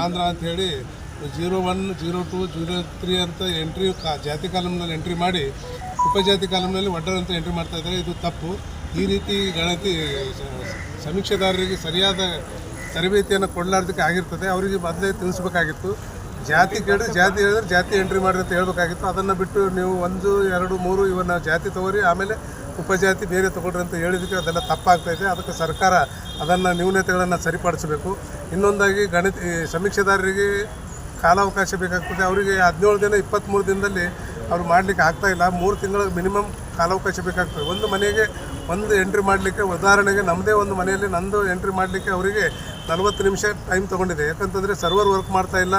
ಆಂಧ್ರ ಅಂತ ಹೇಳಿ zero one, zero two, zero three ಅಂತ ಎಂಟ್ರಿ ಕಾ ಜಾತಿ ಕಾಲಮ್ನಲ್ಲಿ ಎಂಟ್ರಿ ಮಾಡಿ ಉಪಜಾತಿ ಕಾಲಮ್ನಲ್ಲಿ ಒಡ್ಡರ್ ಅಂತ ಎಂಟ್ರಿ ಮಾಡ್ತಾ ಇದ್ದಾರೆ. ಇದು ತಪ್ಪು. ಈ ರೀತಿ ಗಣತಿ ಸಮೀಕ್ಷೆದಾರರಿಗೆ ಸರಿಯಾದ ತರಬೇತಿಯನ್ನು ಕೊಡಲಾರ್ದಕ್ಕೆ ಆಗಿರ್ತದೆ. ಅವರಿಗೆ ಮೊದಲೇ ತಿಳಿಸ್ಬೇಕಾಗಿತ್ತು. ಜಾತಿ ಕೇಳಿದ್ರೆ ಜಾತಿ ಹೇಳಿದ್ರೆ ಜಾತಿ ಎಂಟ್ರಿ ಮಾಡಿರಿ ಅಂತ ಹೇಳ್ಬೇಕಾಗಿತ್ತು. ಅದನ್ನು ಬಿಟ್ಟು ನೀವು ಒಂದು, ಎರಡು, ಮೂರು ಇವನ್ನ ಜಾತಿ ತಗೋರಿ. ಆಮೇಲೆ ಉಪಜಾತಿ ಬೇರೆ ತಗೊಳ್ರಿ ಅಂತ ಹೇಳಿದಕ್ಕೆ ಅದೆಲ್ಲ ತಪ್ಪಾಗ್ತಾಯಿದೆ ಅದಕ್ಕೆ ಸರ್ಕಾರ ಅದನ್ನು ನ್ಯೂನತೆಗಳನ್ನು ಸರಿಪಡಿಸಬೇಕು. ಇನ್ನೊಂದಾಗಿ ಗಣಿತ ಸಮೀಕ್ಷೆದಾರರಿಗೆ ಕಾಲಾವಕಾಶ ಬೇಕಾಗ್ತದೆ. ಅವರಿಗೆ ಹದಿನೇಳು ದಿನ ಇಪ್ಪತ್ತ್ಮೂರು ದಿನದಲ್ಲಿ ಅವ್ರು ಮಾಡಲಿಕ್ಕೆ ಆಗ್ತಾಯಿಲ್ಲ ಮೂರು ತಿಂಗಳ ಮಿನಿಮಮ್ ಕಾಲಾವಕಾಶ ಬೇಕಾಗ್ತದೆ. ಒಂದು ಮನೆಗೆ ಒಂದು ಎಂಟ್ರಿ ಮಾಡಲಿಕ್ಕೆ, ಉದಾಹರಣೆಗೆ ನಮ್ಮದೇ ಒಂದು ಮನೆಯಲ್ಲಿ ನಂದು ಎಂಟ್ರಿ ಮಾಡಲಿಕ್ಕೆ ಅವರಿಗೆ ನಲವತ್ತು ನಿಮಿಷ ಟೈಮ್ ತೊಗೊಂಡಿದೆ. ಯಾಕಂತಂದರೆ ಸರ್ವರ್ ವರ್ಕ್ ಮಾಡ್ತಾ ಇಲ್ಲ.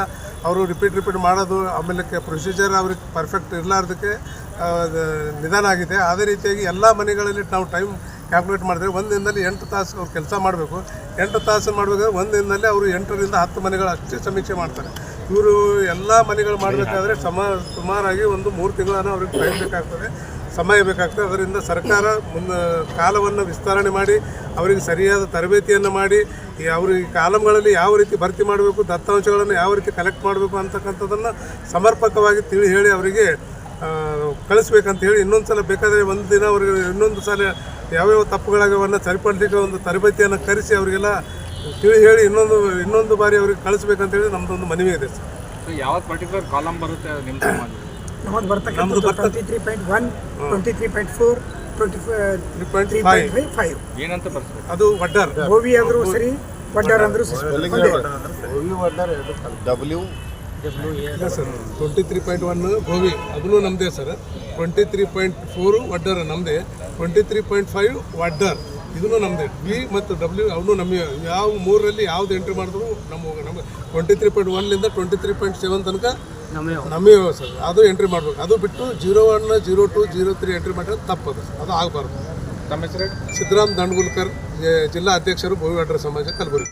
ಅವರು ರಿಪೀಟ್ ರಿಪೀಟ್ ಮಾಡೋದು ಆಮೇಲೆ ಪ್ರೊಸೀಜರ್ ಅವ್ರಿಗೆ ಪರ್ಫೆಕ್ಟ್ ಇರಲಾರ್ದಕ್ಕೆ ನಿಧಾನ ಆಗಿದೆ. ಅದೇ ರೀತಿಯಾಗಿ ಎಲ್ಲ ಮನೆಗಳಲ್ಲಿ ನಾವು ಟೈಮ್ ಕ್ಯಾಲ್ಕುಲೇಟ್ ಮಾಡಿದ್ರೆ ಒಂದು ದಿನದಲ್ಲಿ ಎಂಟು ತಾಸು ಅವ್ರು ಕೆಲಸ ಮಾಡಬೇಕು. ಎಂಟು ತಾಸು ಮಾಡಬೇಕಾದ್ರೆ ಒಂದು ದಿನದಲ್ಲಿ ಅವರು ಎಂಟರಿಂದ ಹತ್ತು ಮನೆಗಳು ಅಷ್ಟೇ ಸಮೀಕ್ಷೆ ಮಾಡ್ತಾರೆ. ಇವರು ಎಲ್ಲ ಮನೆಗಳು ಮಾಡಬೇಕಾದ್ರೆ ಸಮ, ಸುಮಾರಾಗಿ ಒಂದು ಮೂರು ತಿಂಗಳನ್ನು ಅವ್ರಿಗೆ ಟೈಮ್ ಬೇಕಾಗ್ತದೆ. ಸಮಯ ಬೇಕಾಗ್ತದೆ. ಅದರಿಂದ ಸರ್ಕಾರ ಮುಂದೆ, ಕಾಲವನ್ನು ವಿಸ್ತರಣೆ ಮಾಡಿ, ಅವರಿಗೆ ಸರಿಯಾದ ತರಬೇತಿಯನ್ನು ಮಾಡಿ ಅವ್ರಿಗೆ ಕಾಲಮ್ಗಳಲ್ಲಿ ಯಾವ ರೀತಿ ಭರ್ತಿ ಮಾಡಬೇಕು, ದತ್ತಾಂಶಗಳನ್ನು ಯಾವ ರೀತಿ ಕಲೆಕ್ಟ್ ಮಾಡಬೇಕು ಅಂತಕ್ಕಂಥದ್ದನ್ನು ಸಮರ್ಪಕವಾಗಿ ತಿಳಿ ಹೇಳಿ ಅವರಿಗೆ ಕಳಿಸ್ಬೇಕಂತ ಹೇಳಿ ಇನ್ನೊಂದು ಸಲ ಬೇಕಾದರೆ ಒಂದು ದಿನ ಅವ್ರಿಗೆ ಇನ್ನೊಂದು ಸಲ ಯಾವ್ಯಾವ ತಪ್ಪುಗಳಾಗವನ್ನು ಸರಿಪಡಿಸಲಿಕ್ಕೆ ಒಂದು ತರಬೇತಿಯನ್ನು ಕರೆಸಿ ಅವರಿಗೆಲ್ಲ ತಿಳಿ ಹೇಳಿ ಇನ್ನೊಂದು ಇನ್ನೊಂದು ಬಾರಿ ಅವ್ರಿಗೆ ಕಳಿಸ್ಬೇಕಂತ ಹೇಳಿ ನಮ್ಮದೊಂದು ಮನವಿ ಇದೆ ಸರ್. ಯಾವ ಪರ್ಟಿಕ್ಯುಲರ್ ಕಾಲಮ್ ಬರುತ್ತೆ ನಿಮ್ಮ ನಮ್ಮದು ಬರ್ತಕ್ಕಂಥದ್ದು twenty three point one twenty three point four twenty three point five point five ಏನಂತ ಬರ್ತದೆ ಅದು ವಡ್ಡರ್. ಗೋವಿ ಅಂದ್ರು ಸರಿ ವಡ್ಡರ್ ಅಂದ್ರು. ಡಬ್ಲ್ಯೂ ಇಲ್ಲ sir twenty three point one ಗೋವಿ ಅದನ್ನು ನಮ್ಮದೇ sir. Twenty three point four Vaddar ನಮ್ಮದೇ twenty three point five Vaddar ಇದನ್ನು ನಮ್ಮದೇ ಬಿ ಮತ್ತು ಡಬ್ಲ್ಯೂ ಅವನು ನಮ್ಮ ಯಾವ ಮೂರರಲ್ಲಿ ಯಾವ್ದು ಎಂಟ್ರಿ ಮಾಡಿದ್ರು ನಮ್ಮ ನಮ್ಮ ಟ್ವೆಂಟಿ ತ್ರೀ ಪಾಯಿಂಟ್ ಒನ್ಲಿಂದ ಟ್ವೆಂಟಿ ತ್ರೀ ಪಾಯಿಂಟ್ ಸೆವೆನ್ ತನಕ ನಮಗೆ ಸರ್. ಅದು ಎಂಟ್ರಿ ಮಾಡಬೇಕು. ಅದು ಬಿಟ್ಟು zero one zero two zero three entry ಮಾಡಿದ್ರೆ ತಪ್ಪದು ಅದು ಆಗಬಾರ್ದು. ತಮ್ಮ ಹೆಸರು ಸಿದ್ದರಾಮ್ ದಂಡಗುಲ್ಕರ್ ಜಿಲ್ಲಾ ಅಧ್ಯಕ್ಷರು ಭೋವಿ ವಡ್ಡರ್ ಸಮಾಜ ಕಲಬುರಗಿ.